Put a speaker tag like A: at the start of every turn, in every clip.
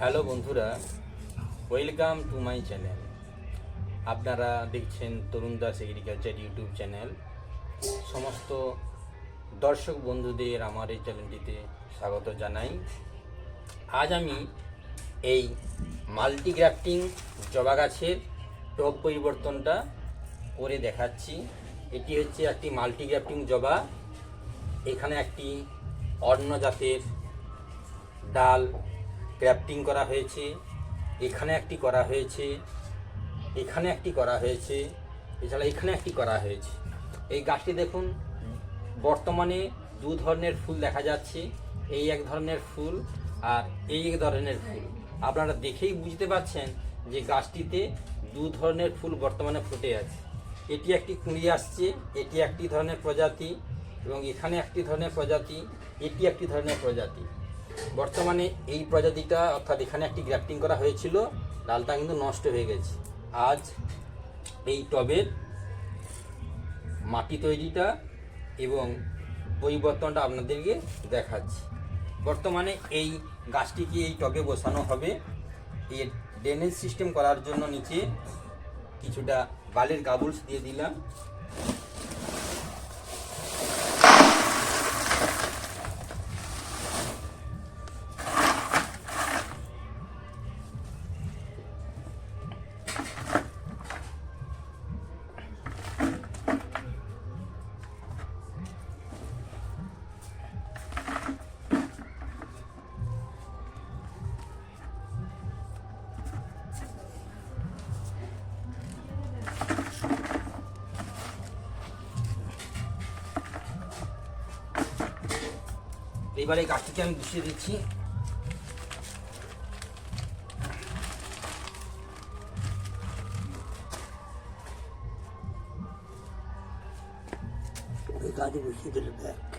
A: Hello বন্ধুরা welcome to my channel আপনারা দেখছেন Tarun Das agriculture YouTube channel সমস্ত দর্শক বন্ধুদের আমার এই চ্যানেলটিতে স্বাগত জানাই। আজ আমি এই মাল্টিগ্রাফটিং জবা গাছের টব পরিবর্তনটা করে দেখাচ্ছি। এটি হচ্ছে একটি মাল্টিগ্রাফটিং জবা। এখানে একটি অন্য জাতের ডাল ক্র্যাফটিং করা হয়েছে, এখানে একটি করা হয়েছে, এখানে একটি করা হয়েছে, এছাড়া এখানে একটি করা হয়েছে। এই গাছটি দেখুন, বর্তমানে দু ধরনের ফুল দেখা যাচ্ছে, এই এক ধরনের ফুল আর এই এক ধরনের ফুল। আপনারা দেখেই বুঝতে পারছেন যে গাছটিতে দু ধরনের ফুল বর্তমানে ফুটে আছে। এটি একটি কুঁড়ি আসছে, এটি একটি ধরনের প্রজাতি এবং এখানে একটি ধরনের প্রজাতি, এটি একটি ধরনের প্রজাতি। বর্তমানে এই প্রজাতিটা অর্থাৎ এখানে একটি গ্রাফটিং করা হয়েছিল ডালটা কিন্তু নষ্ট হয়ে গেছে। আজ এই টবের মাটি তৈরিটা এবং পরিবর্তনটা আপনাদেরকে দেখাচ্ছি। বর্তমানে এই গাছটিকে এই টবে বসানো হবে? এর ড্রেনেজ সিস্টেম করার জন্য নিচে কিছুটা বালির গাবুলস দিয়ে দিলাম। এবারে এই গাছটিকে আমি বসিয়ে দিচ্ছি।
B: ওই গাছে বসিয়ে দিলে দেখ।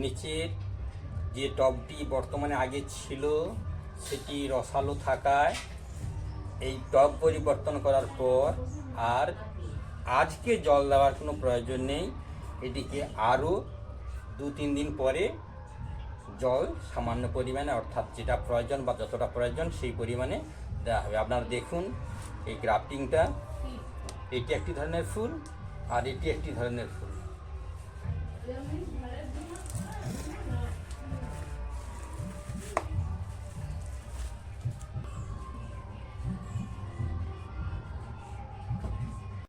A: নিচের যে টবটি বর্তমানে আগে ছিল, সেটি রসালো থাকায় এই টব পরিবর্তন করার পর আর আজকে জল দেওয়ার কোনো প্রয়োজন নেই। এটিকে আরও দু তিন দিন পরে জল সামান্য পরিমাণে, অর্থাৎ যেটা প্রয়োজন বা যতটা প্রয়োজন সেই পরিমাণে দেওয়া হবে। আপনারা দেখুন এই গ্রাফটিংটা। এটি একটি ধরনের ফুল আর এটি একটি ধরনের ফুল।